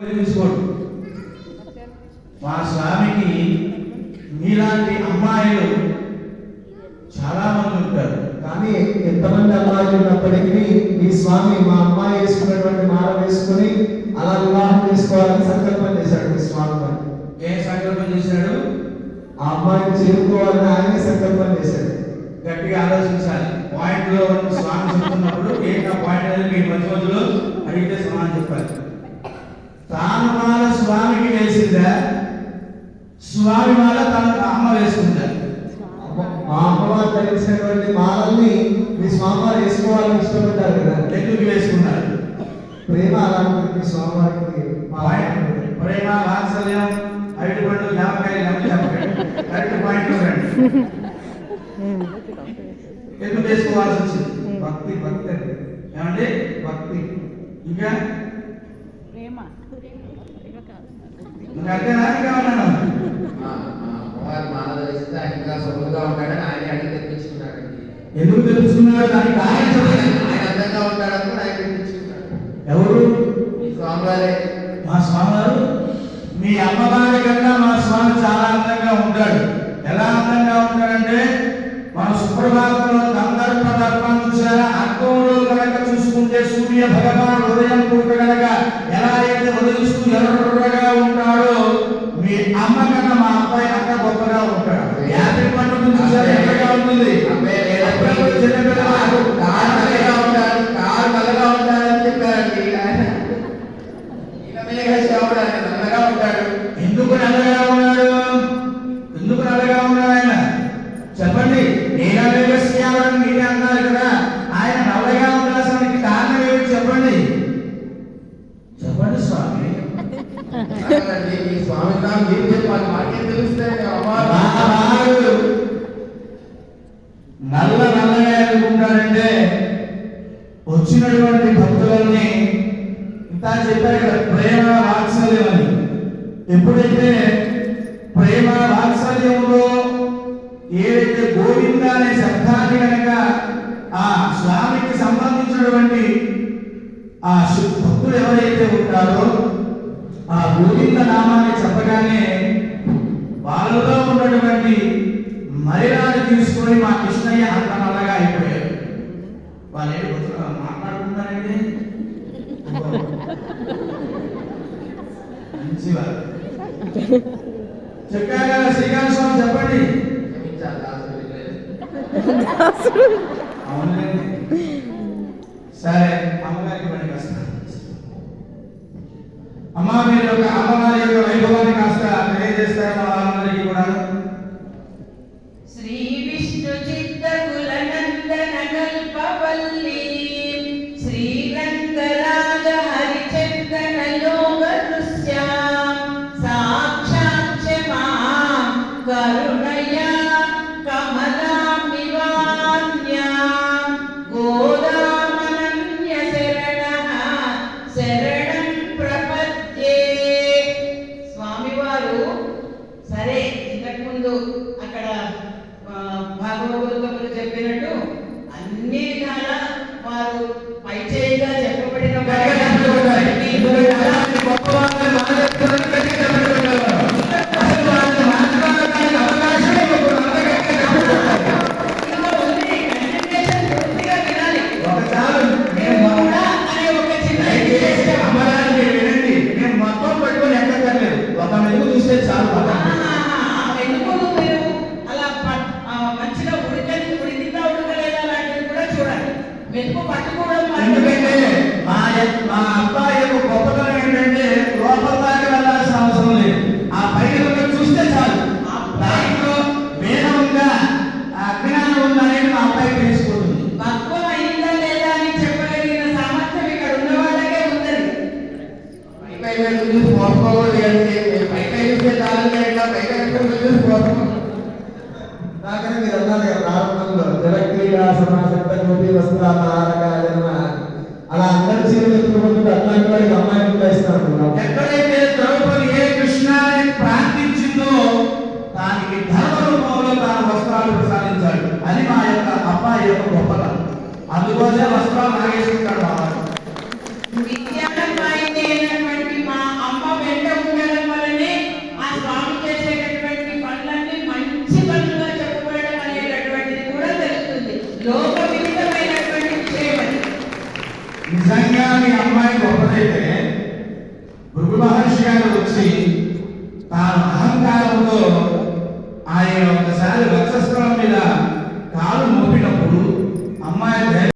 తీసుకోడు. మా స్వామికి మీలాంటి అమ్మాయిలు చాలా మంది ఉంటారు. కానీ ఎంతమంది అమ్మాయిలు ఉన్నప్పటికీ ఈ స్వామి మా అమ్మాయి వేసుకున్నటువంటి మాల వేసుకుని అలా వివాహం చేసుకోవాలని సంకల్పం చేశాడు మీ స్వామి. ఏ సంకల్పం చేశాడు? ఆ అమ్మాయిని చేరుకోవాలని ఆయన సంకల్పం చేశాడు. గట్టిగా ఆలోచించాలి. పాయింట్లో స్వామి చెప్తున్నప్పుడు ఏంటి ఆ పాయింట్ అనేది మీరు మధ్య మధ్యలో అడిగితే సమాధానం చెప్పాలి. తాను మాల స్వామికి వేసిందా స్వామి మాల తన అమ్మ వేసుకుందా మా అమ్మవారు ధరించినటువంటి మాలల్ని మీ స్వామివారు వేసుకోవాలని ఇష్టపడ్డారు కదా ఎందుకు వేసుకున్నారు. ప్రేమ అలాంటి మీ స్వామివారికి ప్రేమ వాత్సల్యం అరటి పండు జామకాయ. కరెక్ట్ పాయింట్ ఎందుకు వేసుకోవాల్సి వచ్చింది? భక్తి భక్తి అండి. ఏమండి? భక్తి. ఇంకా? ప్రేమ. ఉన్నాను ధరిస్తే ఆయన ఇంకా సొమ్ముగా ఉంటాడని ఆయన అడిగి తెప్పించుకున్నాడు. ఎందుకు దానికి ఆయన కారణం చెప్పండి. ఆయన అందంగా ఉంటాడని కూడా ఆయన తెప్పించుకున్నాడు. ఎవరు? స్వామివారే. మా స్వామివారు? మీ అమ్మగారి కన్నా మా స్వామి చాలా అందంగా ఉంటాడు. ఎలా అందంగా ఉంటాడంటే మన సుప్రభాతంలో కందర్ప దర్పం చూసారా? కనుక చూసుకుంటే సూర్య భగవాన్ ఉదయం పూట కనుక మీరే అన్నారు కదా. ఆయన నల్లగా ఉండాల్సిన కారణం ఏమిటి చెప్పండి. చెప్పండి స్వామి. ఈ స్వామి తాను మీరు చెప్పాలి? మాకేం తెలుస్తాయి అమ్మవారు మహారాజు నల్ల నల్లగా వచ్చినటువంటి భక్తులని ఇంత చెప్పారు కదా ప్రేమ వాత్సల్యం అని. ఎప్పుడైతే ప్రేమ వాత్సల్యంలో ఆ భక్తులు ఎవరైతే ఉంటారో ఆ గోవింద నామాన్ని చెప్పగానే వాళ్ళలో ఉన్నటువంటి మరిరాలు తీసుకొని మా కృష్ణయ్య అంత నల్లగా అయిపోయారు వాళ్ళు కొంచెం మాట్లాడుకుంటారండి మంచివారు. చెప్పారు? కదా శ్రీకాంత్ స్వామి చెప్పండి. అవునండి సరే అమ్మగారికి పని కాస్త అమ్మ మీరు ఒక అమ్మవారి యొక్క వైభవాన్ని కాస్త సరే ఇంతకు ముందు అక్కడ ఆ, చెప్పినట్టు అన్ని విధాల వారు పైచేయిగా చెప్పారు జలక్రీడా సమాసక్త గోపి వస్త్రాపహారక అలా అందరి చేతులు ఎత్తుకుంటుంటే అట్లాంటి వాడికి అమ్మాయిని కూడా ఇస్తాను ఎక్కడైతే ద్రౌపది ఏ కృష్ణాన్ని ప్రార్థించిందో దానికి ధర్మ రూపంలో తాను వస్త్రాలు ప్రసాదించాడు. అది మా యొక్క అబ్బాయి యొక్క గొప్పతనం. అందుకోసమే వస్త్రాలు నాగేసుకుంటాడు నిజంగా మీ అమ్మాయి గొప్పదైతే భృగు మహర్షి గారు వచ్చి తాను అహంకారంతో ఆయన ఒకసారి వక్షస్థలం మీద కాలు మోపినప్పుడు అమ్మాయి